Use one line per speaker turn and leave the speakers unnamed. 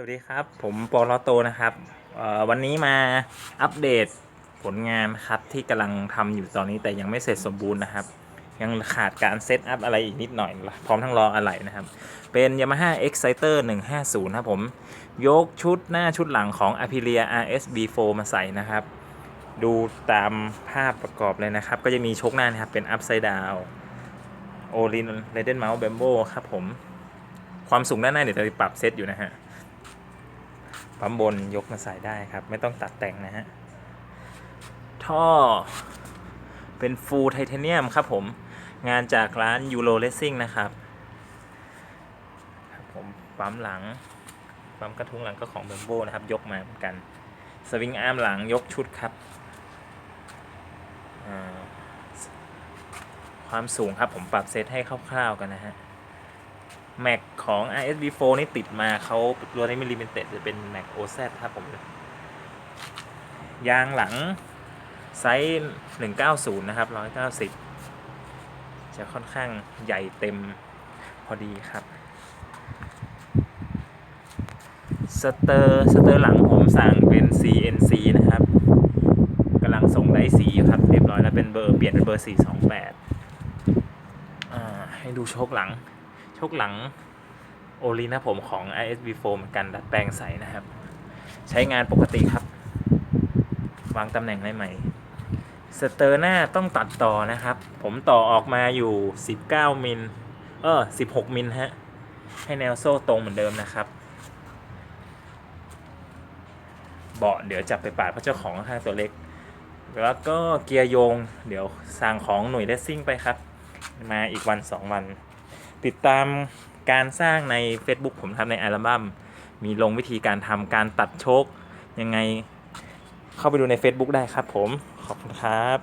สวัสดีครับ ผมปอลอโตนะครับวันนี้มาอัปเดตผลงานครับที่กำลังทำอยู่ตอนนี้แต่ยังไม่เสร็จสมบูรณ์นะครับ ยังขาดการเซตอัพอะไรอีกนิดหน่อย พร้อมทั้งรออะไหล่นะครับ เป็น Yamaha Exciter 150 ครับผม ยกชุดหน้าชุดหลังของ Aprilia RSB4 มาใส่นะครับ ดูตามภาพประกอบเลยนะครับ ก็จะมีชกหน้านะครับ เป็น Upside Down โอลินเรเดนเมาส์แบมโบครับผม ความสูงด้านหน้าเดี๋ยวจะปรับเซตอยู่นะฮะ ปั๊มบนยกมาใส่ได้ครับ ไม่ต้องตัดแต่งนะฮะ ท่อเป็นฟูลไทเทเนียมครับผม งานจากร้านยูโรเลสซิ่งนะครับครับผมปั๊มหลังปั๊มกระทุ้งหลังก็ของเบมโบนะครับ ยกมาเหมือนกัน สวิงอาร์มหลังยกชุดครับ ความสูงครับผมปรับเซตให้คร่าวๆกันนะฮะ แม็กของ RSV4 นี่ติดมาเขาตัวนี้มีลิมิเต็ดจะเป็นแม็ก OZ ครับผม ยางหลัง ไซส์ 190 นะครับ 190 จะค่อนข้างใหญ่เต็มพอดีครับ สเตอร์สเตอร์หลังผมสั่งเป็น CNC นะครับกำลังส่งได้สีอยู่ครับ เรียบร้อยแล้วเป็นเบอร์เปลี่ยนเป็นเบอร์ 428 อ่า ให้ดูโชคหลัง ชคหลังโอลีนะผมของ ISB4 เหมือนกันดัดแปลงใส่นะครับ ใช้งานปกติครับ วางตำแหน่งได้ใหม่สเตอร์หน้าต้องตัดต่อนะครับ ผมต่อออกมาอยู่ 19 มิล เออ 16 มิลฮะ ให้แนวโซ่ตรงเหมือนเดิมนะครับ เบาะเดี๋ยวจับไปปาดเพราะเจ้าของค่อนข้างตัวเล็ก แล้วก็เกียร์โยง เดี๋ยวสั่งของหน่วยเลสซิ่งไปครับ มาอีกวัน 2 วัน ติดตามการสร้างใน Facebook ผมทำในอัลบั้มมีลงวิธีการทำการตัดโชคยังไงเข้าไปดูใน Facebook ได้ครับผม ขอบคุณครับ